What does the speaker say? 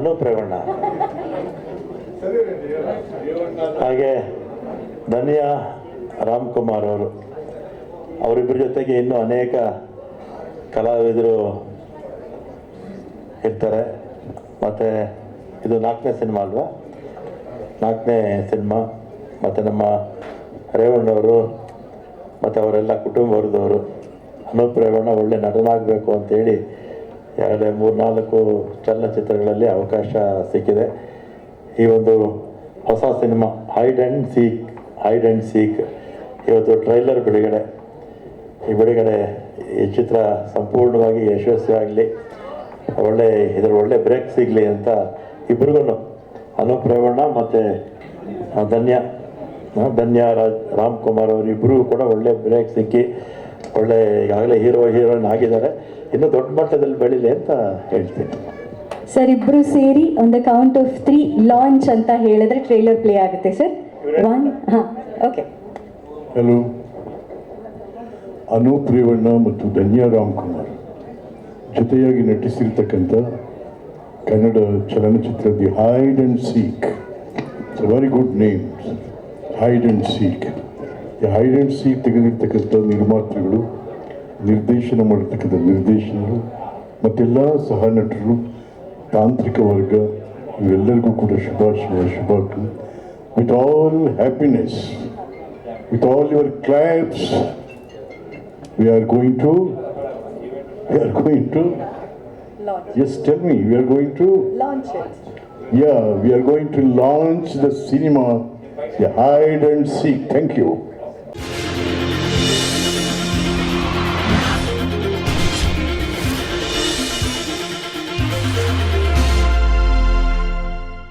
ಅನೂಪ್ ರೇವಣ್ಣ ಹಾಗೆ ಧನ್ಯ ರಾಮ್ಕುಮಾರ್ ಅವರು. ಅವರಿಬ್ಬರ ಜೊತೆಗೆ ಇನ್ನೂ ಅನೇಕ ಕಲಾವಿದರು ಇರ್ತಾರೆ. ಮತ್ತು ಇದು ನಾಲ್ಕನೇ ಸಿನಿಮಾ ಅಲ್ವಾ? ನಾಲ್ಕನೇ ಸಿನಿಮಾ. ಮತ್ತು ನಮ್ಮ ರೇವಣ್ಣವರು ಮತ್ತು ಅವರೆಲ್ಲ ಕುಟುಂಬ ವರ್ಗದವರು ಅನೂಪ್ ರೇವಣ್ಣ ಒಳ್ಳೆ ನಟನಾಗಬೇಕು ಅಂತೇಳಿ ಎರಡೇ ಮೂರು ನಾಲ್ಕು ಚಲನಚಿತ್ರಗಳಲ್ಲಿ ಅವಕಾಶ ಸಿಕ್ಕಿದೆ. ಈ ಒಂದು ಹೊಸ cinema hide and seek hide and seek ಇವತ್ತು ಟ್ರೈಲರ್ ಬಿಡುಗಡೆ. ಈ ಬಿಡುಗಡೆ ಈ ಚಿತ್ರ ಸಂಪೂರ್ಣವಾಗಿ ಯಶಸ್ವಿಯಾಗಲಿ, ಒಳ್ಳೆ ಇದರ ಒಳ್ಳೆ ಬ್ರೇಕ್ ಸಿಗಲಿ ಅಂತ ಇಬ್ರಿಗೂ ಅನೂಪ್ ಮತ್ತು ಧನ್ಯ ಧನ್ಯ ರಾಜ್, ರಾಮ್ಕುಮಾರ್ ಅವರಿಬ್ಬರೂ ಕೂಡ ಒಳ್ಳೆ ಬ್ರೇಕ್ ಸಿಕ್ಕಿ ಒಳ್ಳೆ ಈಗಾಗಲೇ ಹೀರೋ ಹೀರೋಯಿನ್ ಆಗಿದ್ದಾರೆ. ಇನ್ನು ದೊಡ್ಡ ಮಟ್ಟದಲ್ಲಿ ಬೆಳಿಲಿ ಅಂತ ಹೇಳ್ತೀನಿ. ಸರ್ ಇಬ್ರು ಸೇರಿ ಒಂದು the count of three launch ಅಂತ ಹೇಳಿದ್ರೆ ಟ್ರೈಲರ್ ಪ್ಲೇ ಆಗುತ್ತೆ ಸರ್. ಒನ್ ಹಾಂ ಓಕೆ ಹಲೋ ಅನೂಪ್ ರೇವಣ್ಣ ಮತ್ತು ಧನ್ಯ ರಾಮ್ಕುಮಾರ್ ಜೊತೆಯಾಗಿ ನಟಿಸಿರ್ತಕ್ಕಂಥ ಕನ್ನಡ ಚಲನಚಿತ್ರ the hide and seek it's very good name hide and seek hide and seek ತೆಗೆದಿರ್ತಕ್ಕಂಥ ನಿರ್ಮಾತೃಗಳು ನಿರ್ದೇಶನ ಮಾಡಿರ್ತಕ್ಕಂಥ ನಿರ್ದೇಶನರು ಮತ್ತೆಲ್ಲ ಸಹ ನಟರು ತಾಂತ್ರಿಕ ವರ್ಗ ಇವೆಲ್ಲರಿಗೂ ಕೂಡ ಶುಭಾಶಯ ಶುಭಾಶಯ with all happiness with all your claps we are going to we are going to yes tell me we are going to yeah we are going to launch the cinema hide the hide thank you Thank you.